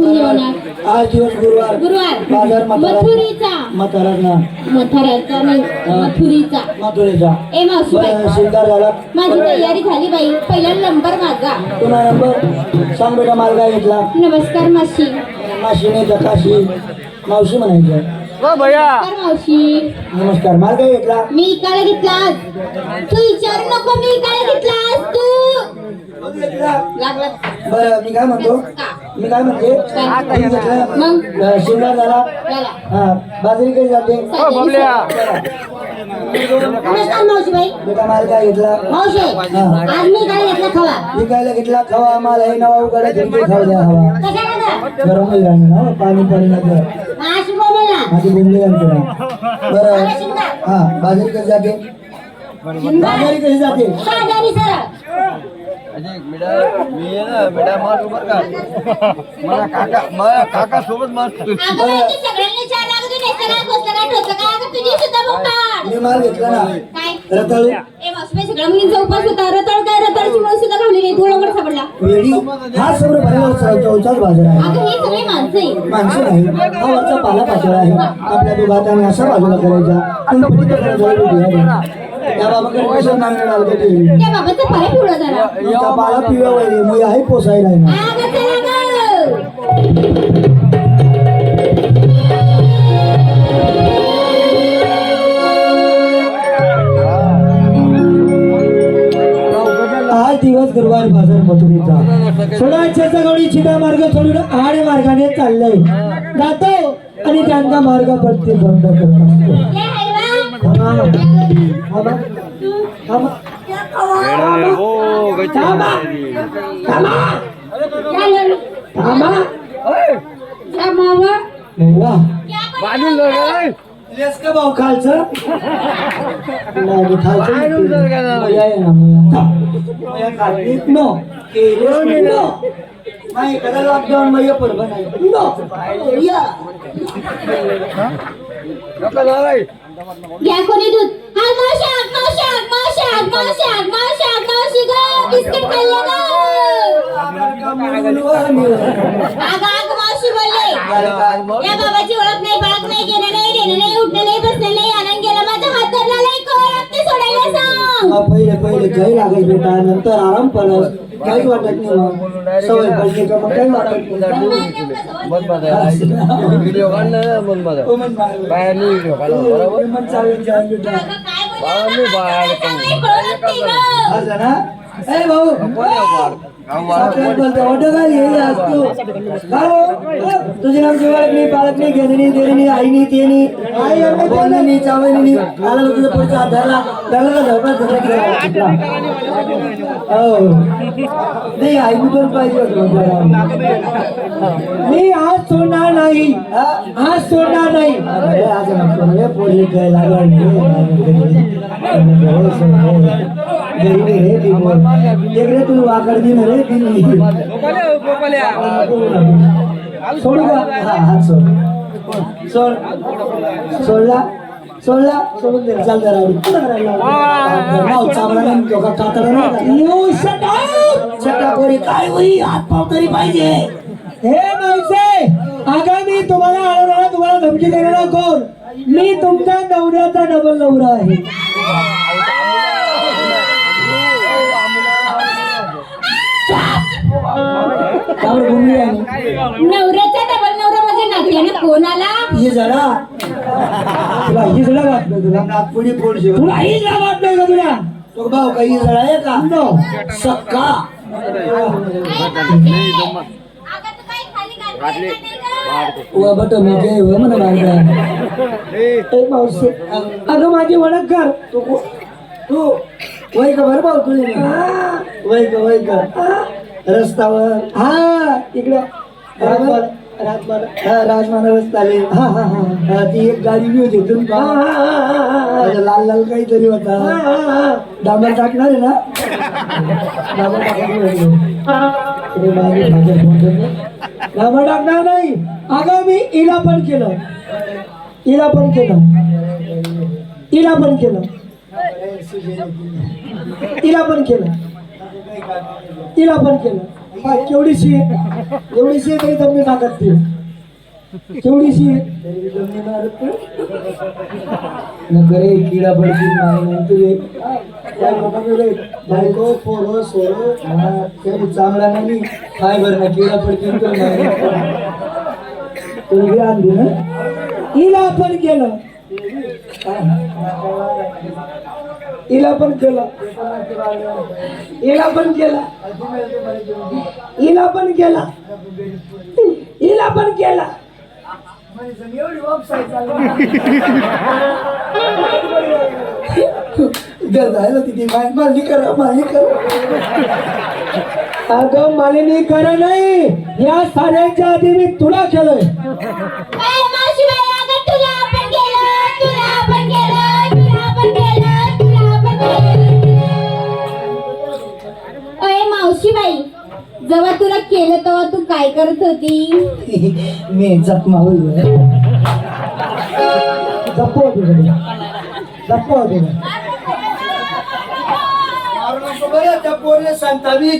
होणार आज दिवस गुरुवार. गुरुवार. बाजार म्हातारा मथुरीचा. म्हातारा मथुराचा नाही मथुरीचा. मथुरेचा. ए मावशीबाई. बरं, शिंगार झाला. माझी तयारी झाली बाई. पहिला नंबर माझा पुन्हा नंबर. सांग बेटा मार्गा घेतला. नमस्कार मावशी. माशीने जकाशी मावशी म्हणायचं नमस्कार मावशी. नमस्कार मार्ग घेतला. मी इकायला घेतलास तू विचारू नको मी इकायला घेतलास तू. लागला. बरं मी काय म्हणतो? मी काय म्हणते? शिंगार झाला हा बाजरी कधी जाते. बेटा माल काय घेतला? विकायला घेतला खवा? आम्हाला हे नवा उघडा खिडकी खाऊ द्या हवा? गरम राहणार पाणी पाणी माझी बोलली तुला. बरं. हा बाजरी कधी जाते? बाजारी कधी जाते? मला काका मला काका सोबत का, का, का? सुद्धा मुक्काड. मी माल घेतला ना? रताळू? नाही थोडा वर सापडला. वेडी हा समोर भरला चौचाच बाजार आहे. अगं ही सगळी माणसं आहे नाही. हा वरचा पाला पाचोळा आहे. आपल्या दोघात आणि असा बाजूला करायचा आहे. त्या बाबाचा पाय पोसायला अगं चला गं. दिवस गुरुवार बाजार मथुरीचा? सोळाशेचा गवडी चिदा मार्ग सोडून आडे मार्गाने चाललंय. जातो आणि त्यांचा मार्ग प्रत्येक बंद करत असतो. ये. नाही, मी खालचं नाही. मया आहे ना, मया. मया खाली. नो. केलेच नो. नाही, एखादा लॉकडाऊन मग परवा नाही. नो. या. घ्या कोणी दूध हा मावशी आग मावशी आग मावशी आग मावशी आग मावशी आग मावशी ग बिस्किट खाल्लं ग आग आग मावशी बोलले या बाबाची ओळख नाही बाळक नाही घेणं नाही देणं नाही उठणं नाही बसणं नाही आनंद गेला माझा हात धरला नाही कोण सोडायला सांग पहिले पहिले काही लागेल बेटा नंतर आराम पडस काहीच वाटत नाही मग सवय पडली का मग? काही वाटत नाही. व्हिडिओ काढला बाहेर. बाहेर नाही व्हिडिओ काढला बरोबर? काही. असं ना? ए भाऊ. हे? तुझे नाम शिवाळक नाही पाळक नाही घेणे नाही देणे नाही आई नाही ते नाही. आई बोलणं नाही चावणी नाही. आला तर तुझं पुढचा हात धरला धरला धरला हो. नाही ऐकून पाहिजे मी म्हणजे. आज सोडणार नाही. आज सोडणार नाही. आज नको रे, पोरी काय तू वाकड दिन रे सोडू का हा सोड. सोड. सोडला? सोडला. सोडून दे. चाल जरा नाव चांगला नाही डोका कातडा नाही. You shut up shut up रे काय होई हात पाव तरी पाहिजे. हे मावसे आगामी तुम्हाला आळवणारा तुम्हाला धमकी देणारा कोण? मी तुमच्या नवऱ्याचा डबल नवरा आहे. त्यावर भूमी आहे नवऱ्याचा डबल नवरा म्हणजे नात्याने कोण आला ही जरा. तुला ही जरा वाटलं तुला? नागपुडी पोट तुला ही जरा वाटलं का तुला? तो भाऊ काही जरा आहे का? नो. सक्का. बट म्हणा अगं माझी ओळख कर. तू तू वय का बरं भाऊ तुझे? वय का वय का? रस्त्यावर हा इकडं. राजमार हा हा हा. हा ती एक गाडी बी होती तुम लाल लाल काहीतरी होता. डांबर टाकणार आहे ना? डांबर टाकणार डांबर टाकणार नाही. अगं मी इला पण केलं. इला पण केलं. इला पण केलं. तिला पण केलं. तिला पण केलं. पाय केवढीशी? एवढीशी तरी जमली नाकात ती केवढीशी? तरी जमली नाकात ती. नका रे किडा पडतील नाही तुझे काय बाबा रे बायको पोरं सोरं काही चांगला नाही काय बरं ना किडा पडतील तर नाही तुम्ही आणली ना हिला पण केलं हिला पण केलं. हिला पण केला. हिला पण केला. हिला पण केला. जायला तिथे माय मालिनी करा मालिनी करा. अगं मालिनी करा नाही. या साऱ्यांच्या आधी मी तुला केलंय. काय करत होती? मी जखमा होईल जपवा तुझ्या जपवा तुझ्या त्या पोरने सांगता मी